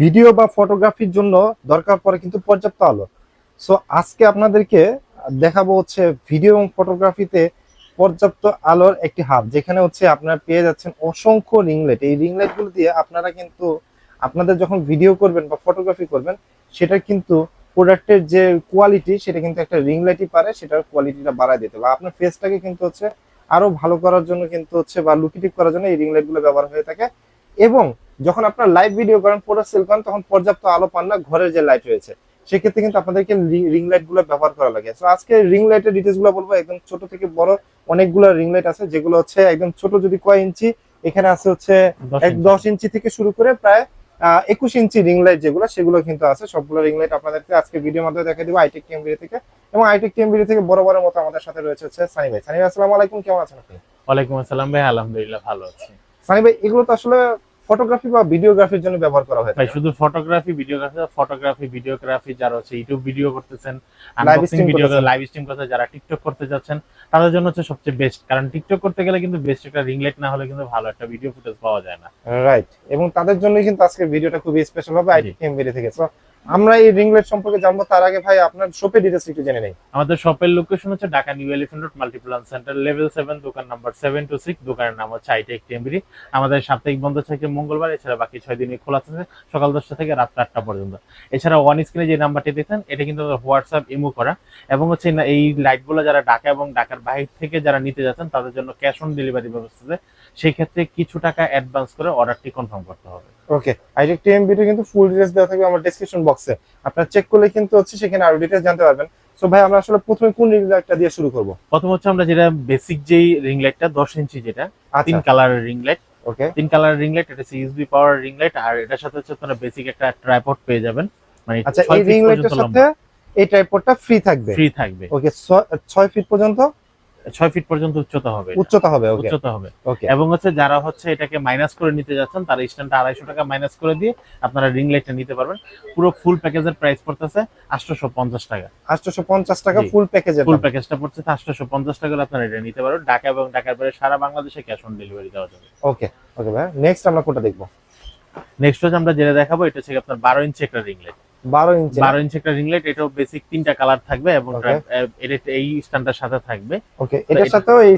Video বা ফটোগ্রাফির জন্য দরকার পড়ে কিন্তু পর্যাপ্ত আলো। সো আজকে আপনাদেরকে দেখাবো হচ্ছে ভিডিও এবং ফটোগ্রাফিতে পর্যাপ্ত আলোর একটি হাব যেখানে হচ্ছে আপনারা পেয়ে যাচ্ছেন অসংখ্য রিংলাইট এই রিংলাইটগুলো দিয়ে আপনারা কিন্তু, আপনাদের যখন ভিডিও করবেন বা ফটোগ্রাফি করবেন, সেটা কিন্তু প্রোডাক্টের যে কোয়ালিটি, সেটা কিন্তু একটা রিং লাইটই পারে, সেটার কোয়ালিটিটা বাড়ায় দিতে বা আপনার ফেসটাকে কিন্তু হচ্ছে আরও ভালো করার জন্য কিন্তু হচ্ছে বা লুকিটিভ করার জন্য এই রিং লাইটগুলো ব্যবহার হয়ে থাকে। এবং যখন আপনার লাইভ ভিডিও করেন পুরো সেল করেন তখন পর্যাপ্ত আলো পান না ঘরের যে লাইট রয়েছে। সেক্ষেত্রে কিন্তু আপনাদেরকে রিং লাইটগুলো ব্যবহার করা লাগে। তো আজকে রিং লাইটের ডিটেলসগুলো বলব। একদম ছোট থেকে বড় অনেকগুলো রিং লাইট আছে যেগুলো হচ্ছে একদম ছোট যদি কয় ইঞ্চি এখানে আছে হচ্ছে এক দশ ইঞ্চি থেকে শুরু করে প্রায় একুশ ইঞ্চি রিং লাইট যেগুলো সেগুলো কিন্তু আছে। সবগুলো রিং লাইট আপনাদেরকে আজকে ভিডিওর মাধ্যমে দেখা দিব আইটেক টিএমবি থেকে। এবং আইটেক টিএমবি থেকে বড় বড় মতো আমাদের সাথে রয়েছে হচ্ছে সানি ভাই। সানি ভাই আসসালামু আলাইকুম। কেমন আছেন আপনি? ওয়ালাইকুম আসসালাম ভাই আলহামদুলিল্লাহ ভালো আছি। সানি ভাই এগুলো তো আসলে ফটোগ্রাফি বা ভিডিওগ্রাফির জন্য ব্যবহার করা হয় ভাই শুধু ফটোগ্রাফি ভিডিওগ্রাফি ফটোগ্রাফি ভিডিওগ্রাফি যারা হচ্ছে ইউটিউব ভিডিও করতেছেন আনবক্সিং ভিডিও। লাইভ স্ট্রিম করতে যারা টিকটক করতে যাচ্ছেন তাদের জন্য হচ্ছে সবচেয়ে বেস্ট কারণ টিকটক করতে গেলে কিন্তু বেস্ট একটা রিং লাইট না হলে কিন্তু ভালো একটা ভিডিও ফুটেজ পাওয়া যায় না। রাইট এবং তাদের জন্যই কিন্তু আজকে ভিডিওটা খুবই স্পেশাল হবে আইটি টিএমবি থেকে। তো আমরা এই রিং সম্পর্কে জানব, তার আগে ভাই আপনার শপের ডিটেলস একটু জেনে নেই। আমাদের শপের লোকেশন হচ্ছে Dhaka new elephant road Multiplan centre level seven দোকান নাম্বার সেভেন টু সিক্স দোকানের নাম হচ্ছে আইটেক টেম্বরি আমাদের সাপ্তাহিক বন্ধ থাকে মঙ্গলবার, এছাড়া বাকি ছয় দিনই খোলা থাকে, সকাল দশটা থেকে রাত আটটা পর্যন্ত। এছাড়া ওয়ান স্ক্রিনে যে নাম্বারটি দেখেন এটা কিন্তু হোয়াটসঅ্যাপ ইমো করা। এবং হচ্ছে এই লাইটগুলো যারা ঢাকা এবং ঢাকার বাইরে থেকে যারা নিতে যাচ্ছেন, তাদের জন্য ক্যাশ অন ডেলিভারি ব্যবস্থা সেই ক্ষেত্রে কিছু টাকা অ্যাডভান্স করে অর্ডারটি কনফার্ম করতে হবে। ওকে আইটেক টিএমবিতে কিন্তু ফুল ডিটেলস দেওয়া থাকবে আমার ডেসক্রিপশন বক্সে আপনারা চেক করলে কিন্তু হচ্ছে সেখানে আরও ডিটেলস জানতে পারবেন। সো ভাই আমরা আসলে প্রথমে কোন রিং লাইটটা দিয়ে শুরু করব? প্রথম হচ্ছে আমরা যেটা বেসিক যেই রিং লাইটটা দশ ইঞ্চি যেটা তিন আচ্ছা কালারের রিং লাইট ওকে তিন কালার রিং লাইট এটা ইউএসবি পাওয়ার রিং লাইট আর এটার সাথে হচ্ছে আপনারা বেসিক একটা ট্রাইপড পেয়ে যাবেন। মানে আচ্ছা এই রিং লাইটের সাথে এই ট্রাইপডটা ফ্রি থাকবে? ফ্রি থাকবে। ওকে 6 ফিট পর্যন্ত? ছয় ফিট পর্যন্ত উচ্চতা হবে উচ্চতা হবে উচ্চতা হবে। এবং হচ্ছে যারা হচ্ছে এটাকে মাইনাস করে নিতে যাচ্ছেন তারা স্ট্যান্ডটা আড়াইশো টাকা মাইনাস করে দিয়ে আপনারা রিং লাইটটা নিতে পারবেন। পুরো ফুল প্যাকেজের প্রাইস পড়তেছে আটশোশো পঞ্চাশ টাকা 850 টাকা ফুল প্যাকেজের ফুল প্যাকেজটা পড়ছে আটশোশো পঞ্চাশ টাকা আপনারা এটা নিতে পারবেন। ঢাকা এবং ঢাকার বাইরে সারা বাংলাদেশে ক্যাশ অন ডেলিভারি দেওয়া যাবে। ওকে ওকে ভাই নেক্সট আমরা কোনটা দেখব? নেক্সট হচ্ছে আমরা যেটা দেখাবো এটা হচ্ছে আপনার বারো ইঞ্চি একটা রিং লাইট 12 ইঞ্চি বারো ইঞ্চি একটা রিং লাইট এটাও বেসিক তিনটা কালার থাকবে এবং. এটা এই স্ট্যান্ডটার সাথে থাকবে। ওকে এটার সাথেও এই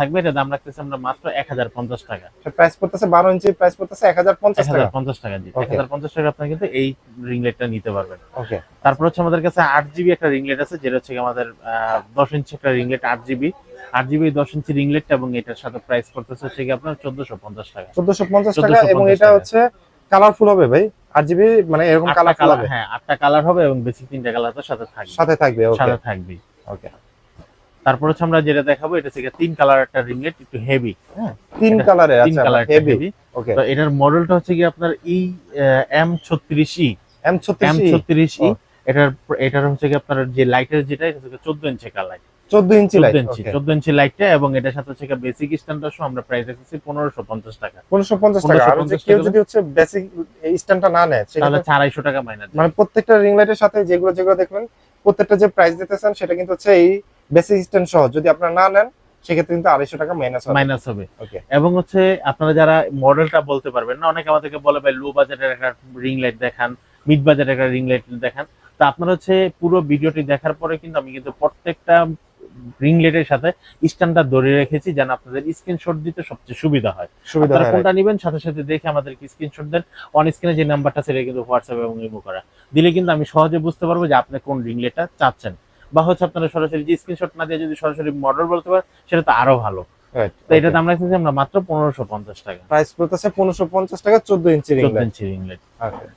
থাকবে। এটা দাম রাখতেছে আমরা মাত্র এক হাজার পঞ্চাশ টাকা। প্রাইস পড়তেছে 12 ইঞ্চি প্রাইস পড়তেছে 1050 টাকা। হাজার পঞ্চাশ টাকা জি এক Okay. হাজার পঞ্চাশ টাকা আপনি কিন্তু এই রিং লাইটটা নিতে পারবেন। ওকে তারপর হচ্ছে আমাদের কাছে আট জিবি একটা রিং লাইট আছে যেটা হচ্ছে আমাদের আহ, দশ ইঞ্চি একটা রিং লাইট আট জিবি দশ ইঞ্চি রিং লাইটটা এবং এটার সাথে প্রাইস পড়তেছে হচ্ছে গিয়ে আপনার চোদ্দশো পঞ্চাশ টাকা। 1450 টাকা এবং এটা হচ্ছে কালারফুল হবে ভাই। আর জিবি মানে এরকম কালারফুল কালার হবে। হ্যাঁ আটটা কালার হবে এবং বেসিক তিনটা কালার তো সাথে থাকবে। সাথে থাকবে ওকে সাথে থাকবে ওকে তারপর হচ্ছে আমরা যেটা দেখাবো এটা গিয়ে তিন কালার একটা রিং লাইট একটু হেভি হ্যাঁ। তিন কালারে আচ্ছা হেভি ওকে তো এটার মডেলটা হচ্ছে কি আপনার ই এম ছত্রিশ ই এম এম 36 ছত্রিশ ই এটার এটার হচ্ছে কি আপনার যে লাইটের যেটা এটা হচ্ছে চোদ্দ ইঞ্চি কালার 14 ইঞ্চি লাইট চোদ্দ ইঞ্চি চোদ্দ ইঞ্চি লাইটটা এবং এটার সাথে হচ্ছে বেসিক স্ট্যান্ডার্ড সহ আমরা প্রাইস রেখেছি পনেরোশো পঞ্চাশ টাকা। 1550 টাকা। আর যে কেউ যদি হচ্ছে বেসিক স্ট্যান্ডটা না নেয় তাহলে সেক্ষেত্রে আড়াইশো টাকা মাইনাস মানে প্রত্যেকটা রিং লাইটের সাথে যেগুলো যেগুলো দেখবেন প্রত্যেকটা যে প্রাইস দিতেছেন সেটা কিন্তু হচ্ছে এই বেসিক স্ট্যান্ড সহ। যদি আপনারা না নেন সেক্ষেত্রে কিন্তু আড়াইশো টাকা মাইনাস হবে। মাইনাস হবে। ওকে এবং হচ্ছে আপনারা যারা মডেলটা বলতে পারবেন না অনেকে আমাদেরকে বলে ভাই লো বাজেটের একটা রিং লাইট দেখান মিড বাজেটের একটা রিং লাইট দেখান। তো আপনারা হচ্ছে পুরো ভিডিওটি দেখার পরে কিন্তু আমি কিন্তু প্রত্যেকটা রিং লাইটের সাথে স্ট্যান্ডার্ড ধরে রেখেছি যেন আপনাদের স্ক্রিনশট দিতে সবচেয়ে সুবিধা হয়। সুবিধা আপনারা কোনটা নেবেন সাথে সাথে দেখে আমাদেরকে স্ক্রিনশট দেন। অন স্ক্রিনে যে নাম্বারটা সেটা কিন্তু হোয়াটসঅ্যাপ এবং ইমো করা। দিলে কিন্তু আমি সহজে বুঝতে পারব যে আপনি কোন রিং লাইটটা চাচ্ছেন। বা হচ্ছে আপনারা সরাসরি যে স্ক্রিনশট না দিয়ে যদি সরাসরি মডেল বলতে পারেন সেটা তো আরও ভালো। তো এটা দাম রাখতেছি আমরা মাত্র পনেরোশো পঞ্চাশ টাকা। প্রাইস পড়তেছে 1550 টাকা 14 ইঞ্চি রিং চোদ্দ লাইট ইঞ্চি রিং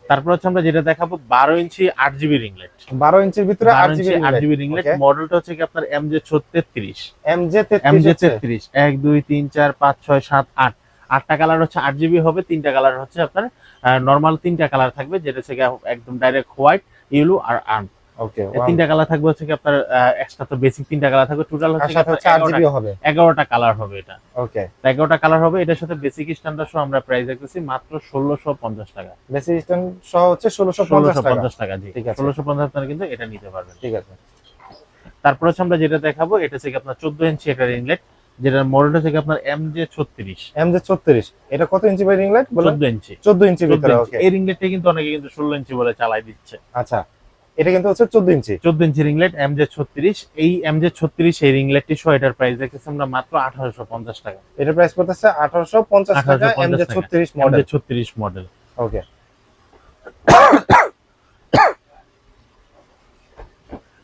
তারপর হচ্ছে আমরা যেটা দেখাবো বারো ইঞ্চি আট জিবি রিং লাইট 12 ইঞ্চির ভিতরে 8 জিবি আট জিবি রিং লাইট Okay. মডেলটা হচ্ছে কি আপনার M J MJ M 33 J হচ্ছে? তেত্রিশ। এক দুই তিন চার পাঁচ ছয় সাত আট। আটটা কালার হচ্ছে আট জিবি হবে তিনটা কালার হচ্ছে আপনার নর্মাল তিনটা কালার থাকবে যেটা হচ্ছে গিয়ে একদম ডাইরেক্ট হোয়াইট ইয়েলো আর আর্ম ওকে তিনটা কালার থাকবে হচ্ছে কি আপনার এক্সট্রা তো বেসিক তিনটা কালার থাকবে। টোটাল হচ্ছে সাথে 8 জিবি হবে। এগারোটা কালার হবে এটা। ওকে তো এগারোটা কালার হবে এটার সাথে বেসিক স্ট্যান্ডার্ড সহ আমরা প্রাইস রাখতেছি মাত্র ষোলোশো পঞ্চাশ টাকা। বেসিক সহ হচ্ছে 1650 টাকা। পঞ্চাশ টাকা জি। ঠিক আছে। ষোলোশো পঞ্চাশ টাকা কিন্তু এটা নিতে পারবেন। ঠিক আছে। তারপর হচ্ছে আমরা যেটা দেখাবো এটা হচ্ছে কি আপনার চোদ্দ ইঞ্চি একটা রিংলেট যেটার মডেলটা থেকে আপনার এম জে ছত্রিশ। এম জে ছত্রিশ। এটা কত ইঞ্চি বাই রিং লাইট বলেন? চোদ্দ ইঞ্চি চোদ্দ ইঞ্চি 14 ভিতরে ওকে এই রিং লাইটটা কিন্তু অনেকে কিন্তু ষোলো ইঞ্চি বলে চালাই দিচ্ছে। আচ্ছা। এটা কিন্তু হচ্ছে চোদ্দ ইঞ্চি। চোদ্দ ইঞ্চি রিংলেট এম জে ছত্রিশ। এই এম জে ছত্রিশ এই রিংলেটটি সহ এটার প্রাইস দেখতেছি আমরা মাত্র আঠারোশো পঞ্চাশ টাকা। এটার প্রাইস পড়তেছে আঠারোশো পঞ্চাশ টাকা এম জে। ছত্রিশ মডেল। ছত্রিশ মডেল। ওকে।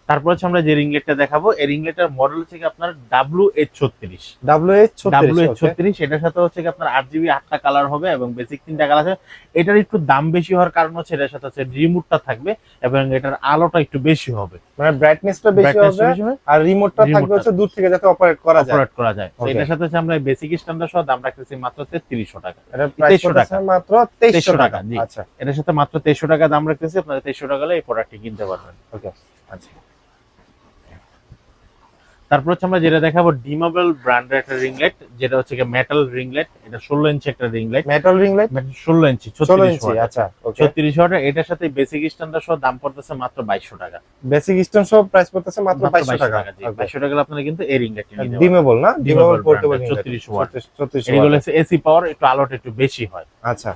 তারপর হচ্ছে আমরা যে রিং লাইটটা দেখাবো এই রিং লাইটের মডেল হচ্ছে আপনার ডাব্লু এইচ ছত্রিশ। ডাব্লিউ এইচ ডাব্লু এইচ ছত্রিশ এটার সাথে হচ্ছে আপনার আট জিবি আটটা কালার হবে এবং বেসিক তিনটা কালার আছে। এটার একটু দাম বেশি হওয়ার কারণ হচ্ছে এটার সাথে হচ্ছে রিমোটটা থাকবে এবং এটার আলোটা একটু বেশি হবে। মানে ব্রাইটনেসটা বেশি হবে আর রিমোটটা থাকবে হচ্ছে দূর থেকে যাতে অপারেট করা যায়। Operate করা যায়। এটার সাথে হচ্ছে আমরা বেসিক স্ট্যান্ডার্ড সহ দাম রাখতেছি মাত্র তেত্রিশশো টাকা। এটা 2300 পড়তেছে মাত্র তেইশশো 2300 টাকা। টাকা, আচ্ছা। এটার সাথে মাত্র তেইশশো টাকা দাম রাখতেছি। আপনারা তেইশশো টাকা হলে এই প্রোডাক্টটি কিনতে পারবেন। ওকে আচ্ছা। তারপর হচ্ছে আমরা যেটা দেখাবো ডিমাবেল ব্র্যান্ডের একটা রিংলেট যেটা হচ্ছে মেটাল রিংলেট এটা ষোলো ইঞ্চি একটা রিংলেট মেটাল রিং লাইট ষোলো ইঞ্চি ষোলো ইঞ্চি আচ্ছা ছত্রিশ ওয়াটের এটার সাথে বেসিক স্ট্যান্ডার্ড সহ দাম পড়তেছে মাত্র বাইশশো টাকা। বেসিক স্টোন সব প্রাইস পড়তেছে মাত্র বাইশশো টাকা। বাইশশো টাকা আপনারা কিন্তু এই রিং লাইটটি ডিমেবল না? Dimmable portable 36 watt। ছত্রিশ এগুলো এসি পাওয়ার একটু আলোটা একটু বেশি হয়। আচ্ছা।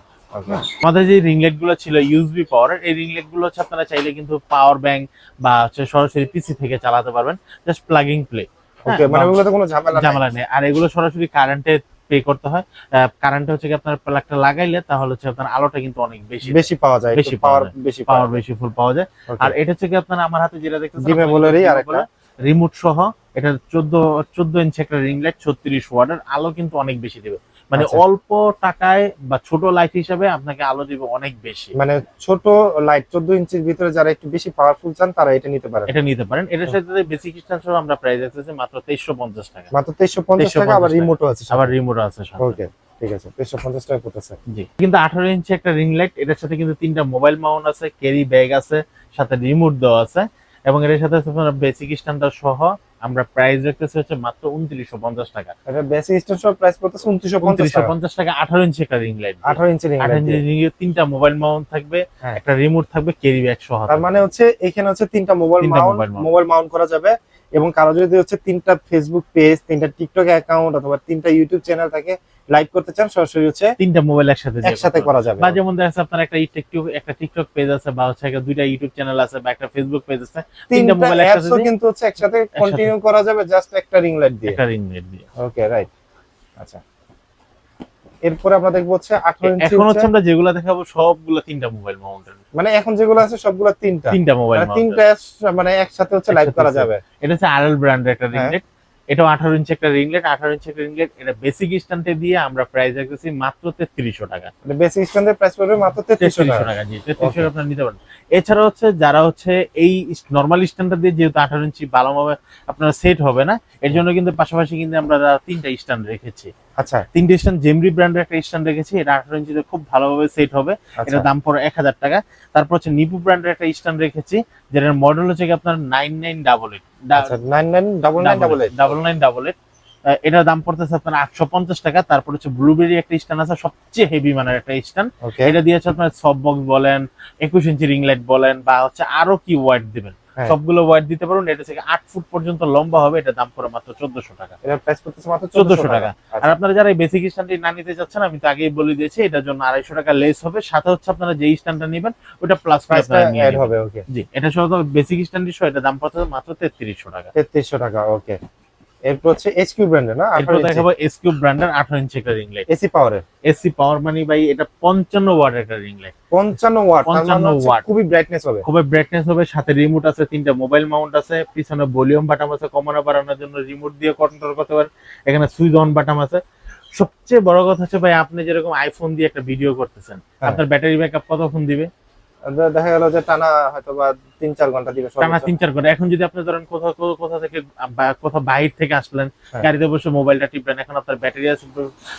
আমাদের যে রিংলেটগুলো ছিল ইউএসবি পাওয়ার এই রিং লাইটগুলো হচ্ছে আপনারা চাইলে কিন্তু পাওয়ার ব্যাংক বা হচ্ছে সরাসরি পিসি থেকে চালাতে পারবেন। জাস্ট প্লাগিং প্লে ওকে মানে ওগুলোতে কোনো ঝামেলা নাই? ঝামেলা নেই। আর এগুলো সরাসরি কারেন্টে পে করতে হয়। কারেন্টে হচ্ছে কি আপনার প্লাগটা লাগাইলে তাহলে হচ্ছে আপনার আলোটা কিন্তু অনেক বেশি বেশি পাওয়া যায় বেশি পাওয়ার বেশি পাওয়ার বেশি ফুল পাওয়া যায়। আর এটা হচ্ছে কি আপনার আমার হাতে যেটা দেখতেছেন Dimmable-এরই আরেকটা। রিমোট সহ এটা চোদ্দ চোদ্দ ইঞ্চি একটা রিং লাইট ছত্রিশ ওয়াটের আলো কিন্তু অনেক বেশি দেবে। মানে আচ্ছা। অল্প টাকায় বা ছোট লাইট হিসাবে আপনাকে আলো দিবে অনেক বেশি। মানে ছোট লাইট চোদ্দ ইঞ্চির ভিতরে যারা একটু বেশি পাওয়ারফুল চান তারা এটা নিতে পারেন। এটা নিতে পারেন। এটার সাথে বেসিক স্টার সহ আমরা প্রাইস আছে মাত্র তেইশশো পঞ্চাশ টাকা। মাত্র তেইশশো পঞ্চাশ টাকা 2350 আবার। রিমোটও আছে আবার রিমোট আছে। ওকে ঠিক আছে। তেইশশো পঞ্চাশ টাকা পড়তেছে জি। কিন্তু আঠারো ইঞ্চি একটা রিং লাইট এটার সাথে কিন্তু তিনটা মোবাইল মাউন্ট আছে ক্যারি ব্যাগ আছে সাথে রিমোট দেওয়া আছে এবং এর সাথে বেসিক স্ট্যান্ডার্ড সহ আমরা প্রাইস রাখতেছি হচ্ছে মাত্র উনত্রিশশো পঞ্চাশ টাকা। এটা বেসিক সব প্রাইস পড়তেছে উনত্রিশশো পঞ্চাশ উনত্রিশশো টাকা পঞ্চাশ টাকা আঠারো ইঞ্চি একটা রিং লাইট আঠারো ইঞ্চি রিং ইঞ্চি রিং এর তিনটা মোবাইল মাউন্ট থাকবে হ্যাঁ। একটা রিমোট থাকবে ক্যারি ব্যাগ সহ তার মানে হচ্ছে এখানে হচ্ছে তিনটা মোবাইল মাউন্ট মোবাইল মাউন্ট করা যাবে। এবং কারও যদি হচ্ছে তিনটা ফেসবুক পেজ তিনটা টিকটক অ্যাকাউন্ট অথবা তিনটা ইউটিউব চ্যানেল থাকে লাইভ করতে চান সরাসরি হচ্ছে তিনটা মোবাইল একসাথে একসাথে করা যাবে। বা যেমন দেখা যাচ্ছে আপনার একটা টিকটক একটা টিকটক পেজ আছে বা হচ্ছে একটা দুইটা ইউটিউব চ্যানেল আছে বা একটা ফেসবুক পেজ আছে তিনটা তিনটা মোবাইল একসাথে কিন্তু হচ্ছে একসাথে কন্টিনিউ করা যাবে জাস্ট একটা রিং লাইট দিয়ে। একটা রিং লাইট দিয়ে। ওকে রাইট আচ্ছা। এরপরে আমরা দেখব হচ্ছে আঠারো ইঞ্চি এখন হচ্ছে আমরা যেগুলো দেখাবো সবগুলো তিনটা মোবাইল মাউন্টেন মানে এখন যেগুলো আছে সবগুলো তিনটা। তিনটা মোবাইল মানে তিনটা মানে একসাথে হচ্ছে লাইভ করা যাবে। এটা হচ্ছে আরএল ব্র্যান্ডের একটা হ্যাঁ। রিংলেট এটাও আঠারো ইঞ্চি একটা রিংলেট আঠারো ইঞ্চি একটা রিংলেট এটা বেসিক স্ট্যান্ডে দিয়ে আমরা প্রাইস রাখতেছি মাত্র তেত্রিশশো টাকা। বেসিক স্ট্যান্ডের প্রাইস পড়বে মাত্র তেত্রিশশো টাকা। জি তেত্রিশশো আপনার নিতে পারেন। এছাড়া হচ্ছে যারা হচ্ছে এই নর্মাল স্ট্যান্ডার্ড দিয়ে যেহেতু আঠারো ইঞ্চি ভালোভাবে আপনার সেট হবে না এর জন্য কিন্তু পাশাপাশি কিন্তু আমরা তিনটা স্ট্যান্ড রেখেছি। আচ্ছা। তিনটে স্ট্যান্ড জেমরি ব্র্যান্ডের একটা স্ট্যান্ড রেখেছি। এটা আঠারো ইঞ্চিতে খুব ভালোভাবে সেট হবে। আচ্ছা। এটার দাম পড়ে এক হাজার টাকা। তারপর হচ্ছে নিপু ব্র্যান্ডের একটা স্ট্যান্ড রেখেছি যেটার মডেল হচ্ছে আপনার nine nine double eight nine nine double nine double eight double nine double eight এটার দাম পড়তেছে আপনার আটশো পঞ্চাশ টাকা। তারপর হচ্ছে ব্লুবেরি একটা স্ট্যান্ড আছে সবচেয়ে হেভি মানের একটা স্ট্যান্ড। এটা দিয়ে হচ্ছে আপনার সব বক্স বলেন একুশ ইঞ্চি রিং লাইট বলেন বা হচ্ছে আরও কি ওয়াইড দিবেন। সবগুলো ওয়াইড দিতে পারুন এটা থেকে আট ফুট পর্যন্ত লম্বা হবে এটা দাম পড়ে মাত্র চোদ্দশো টাকা। প্রাইস মাত্র চোদ্দশো টাকা। আর আপনারা যারা এই বেসিক স্ট্যান্ডটি না নিতে চাচ্ছেন আমি তো আগেই বলে দিয়েছি এটার জন্য আড়াইশো টাকা লেস হবে। সাথে হচ্ছে আপনারা যে স্ট্যান্ডটা নেবেন ওটা প্লাস প্রাইসটা হবে ওকে জি এটা সহ বেসিক স্ট্যান্ডটি সহ এটা দাম পড়তেছে মাত্র তেত্রিশশো টাকা। তেত্রিশশো টাকা ওকে এরপর হচ্ছে এইচকিউ ব্র্যান্ডের না? এরপর দেখাবো এসকিউ ব্র্যান্ডের আঠারো ইঞ্চি একটা রিং লাইট এসি পাওয়ারের এসি পাওয়ার মানি ভাই এটা পঞ্চান্ন ওয়াট একটা রিং লাইট পঞ্চান্ন ওয়াট তার মানে 55 হচ্ছে watt। খুবই ব্রাইটনেস হবে। খুবই ব্রাইটনেস হবে সাথে রিমোট আছে তিনটা মোবাইল মাউন্ট আছে পিছনে ভলিউম বাটাম আছে কমানো বাড়ানোর জন্য রিমোট দিয়ে কন্ট্রোল করতে পারেন। এখানে সুইচ অন বাটাম আছে। সবচেয়ে বড় কথা হচ্ছে ভাই আপনি যেরকম আইফোন দিয়ে একটা ভিডিও করতেছেন হ্যাঁ। আপনার ব্যাটারি ব্যাকআপ কতক্ষণ দিবে? দেখা গেল যে টানা হয়তো বা তিন চার ঘণ্টা দিবে টানা তিন চার ঘণ্টা এখন যদি আপনি ধরেন কোথাও কোথাও- থেকে কোথাও বাইরে থেকে আসলেন হ্যাঁ। গাড়িতে বসে মোবাইলটা টিপলেন এখন আপনার ব্যাটারি আছে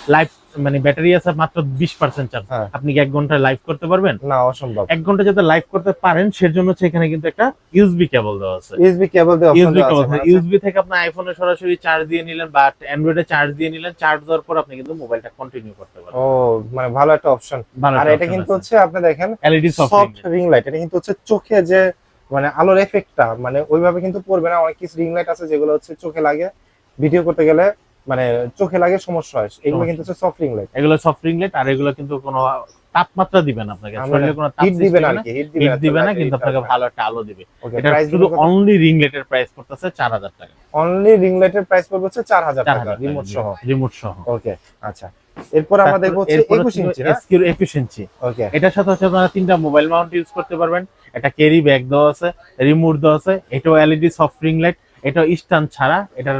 লাইভ মানে ব্যাটারি আছে মাত্র বিশ পার্সেন্ট চার্জ হ্যাঁ। আপনি কি এক ঘন্টায় লাইভ করতে পারবেন? না অসম্ভব। এক ঘণ্টা যাতে লাইভ করতে পারেন সেজন্য হচ্ছে এখানে কিন্তু একটা ইউএসবি কেবল দেওয়া আছে। ইউএসবি কেবল অপশন ইউএসবি দেওয়া কেবল আছে ইউএসবি থেকে আপনি আইফোনে সরাসরি চার্জ দিয়ে নিলেন বা অ্যান্ড্রয়েডে চার্জ দিয়ে নিলেন চার্জ দেওয়ার পর আপনি কিন্তু মোবাইলটা কন্টিনিউ করতে পারবেন। ও মানে ভালো একটা অপশন আর এটা কিন্তু হচ্ছে আপনি দেখেন এলইডি সফট রিং লাইট এটা কিন্তু হচ্ছে চোখে যে মানে আলোর এফেক্টটা মানে ওইভাবে কিন্তু পড়বে না। অনেক কিছু রিং লাইট আছে যেগুলো হচ্ছে চোখে লাগে। ভিডিও করতে গেলে মানে চোখে লাগে সমস্যা হয়। এগুলো কিন্তু হচ্ছে সফট রিং লাইট এগুলো সফট রিংলেট আর এগুলো কিন্তু কোনো তাপমাত্রা দিবে না আপনাকে। শরীরে কোনো তাপ হিট দিবে না কি হিট দিবে না কিন্তু আপনাকে ভালো একটা আলো দিবে। এটা শুধু অনলি রিংলেটের প্রাইস পড়তেছে চার হাজার টাকা। অনলি রিং লাইটের প্রাইস পড়বে হচ্ছে 4000 টাকা রিমোট সহ। রিমোট সহ। ওকে আচ্ছা। এরপর আমরা দেখব হচ্ছে 21 ইঞ্চি না? এসকিউ একুশ ইঞ্চি। ওকে এটার সাথে হচ্ছে আপনারা তিনটা মোবাইল মাউন্ট ইউজ করতে পারবেন। এটা ক্যারি ব্যাগ দেওয়া আছে রিমোট দেওয়া আছে এটাও এলইডি সফট রিং লাইট এটা স্ট্যান্ড ছাড়া এটার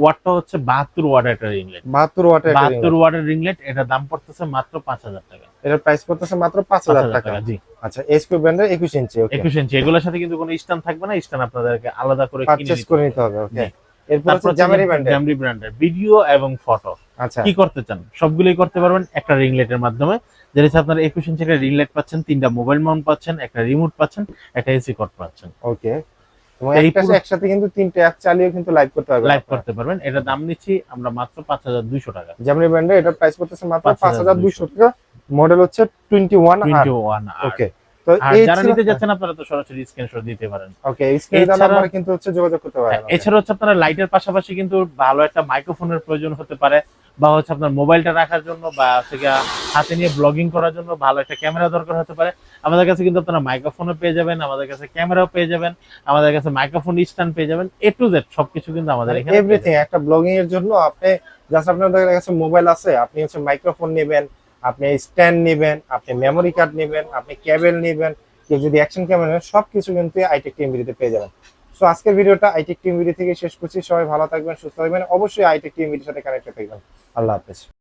ওয়াটটা হচ্ছে বাহাত্তর ওয়াটের একটা রিং লাইট 72 ওয়াটের একটা ring বাহাত্তর light। ওয়াটের রিং লাইট এটার দাম পড়তেছে মাত্র পাঁচ হাজার টাকা। এটার প্রাইস পড়তেছে মাত্র পাঁচ হাজার টাকা। জি। আচ্ছা ব্র্যান্ডের 21 ইঞ্চি একুশ ইঞ্চি এগুলোর সাথে কিন্তু কোনো স্ট্যান্ড থাকবে না স্ট্যান্ড আপনাদেরকে আলাদা করে পারচেজ নিতে করে হবে। নিতে হবে ওকে এরপর জামেরি ব্র্যান্ডের জামরি ব্র্যান্ডের ভিডিও এবং ফটো আচ্ছা। কি করতে চান? সবগুলোই করতে পারবেন একটা মাধ্যমে। যেটা আপনারা একুশ ইঞ্চি একটা রিং পাচ্ছেন তিনটা মোবাইল মাউন্ট পাচ্ছেন একটা রিমোট পাচ্ছেন একটা এসি কোড পাচ্ছেন। ওকে একসাথে কিন্তু তিনটে অ্যাপ চালিয়ে কিন্তু লাইভ করতে পারবেন লাইভ করতে পারবেন। এটা দাম নিচ্ছি আমরা মাত্র পাঁচ হাজার দুইশো টাকা। যেমন ব্র্যান্ডের এটা প্রাইস মাত্র পাঁচ হাজার দুইশো। টাকা। মডেল হচ্ছে 21 আর টোয়েন্টি ওয়ান ওকে তো আর যারা নিতে যাচ্ছেন আপনারা তো সরাসরি স্ক্রিনশট দিতে পারেন। ওকে স্ক্রিনে দেওয়া কিন্তু হচ্ছে যোগাযোগ করতে পারেন হ্যাঁ, এছাড়া হচ্ছে আপনারা লাইটের পাশাপাশি কিন্তু ভালো একটা মাইক্রোফোনের প্রয়োজন হতে পারে বা হচ্ছে আপনার মোবাইলটা রাখার জন্য বা হচ্ছে হাতে নিয়ে ব্লগিং করার জন্য ভালো একটা ক্যামেরা দরকার হতে পারে। আমাদের কাছে কিন্তু আপনারা মাইক্রোফোনও পেয়ে যাবেন আমাদের কাছে ক্যামেরাও পেয়ে যাবেন আমাদের কাছে মাইক্রোফোন স্ট্যান্ড পেয়ে যাবেন এ টু জেড সবকিছু কিন্তু আমাদের এখানে পেয়ে এভরিথিং একটা ব্লগিং এর জন্য আপনি জাস্ট আপনাদের কাছে মোবাইল আছে আপনি হচ্ছে মাইক্রোফোন নেবেন আপনি স্ট্যান্ড নেবেন, আপনি মেমোরি কার্ড নেবেন, আপনি কেবল নেবেন, কেউ যদি অ্যাকশন ক্যামেরা নেবেন সব কিছু কিন্তু আইটেক টিম ভিডিওতে পেয়ে যাবেন। সো আজকের ভিডিওটা আইটেক ভিডিও থেকে শেষ করছি। সবাই ভালো থাকবেন, সুস্থ থাকবেন। অবশ্যই আইটেক টিম ভিডিওর সাথে কানেক্টেড থাকবেন। আল্লাহ হাফেজ।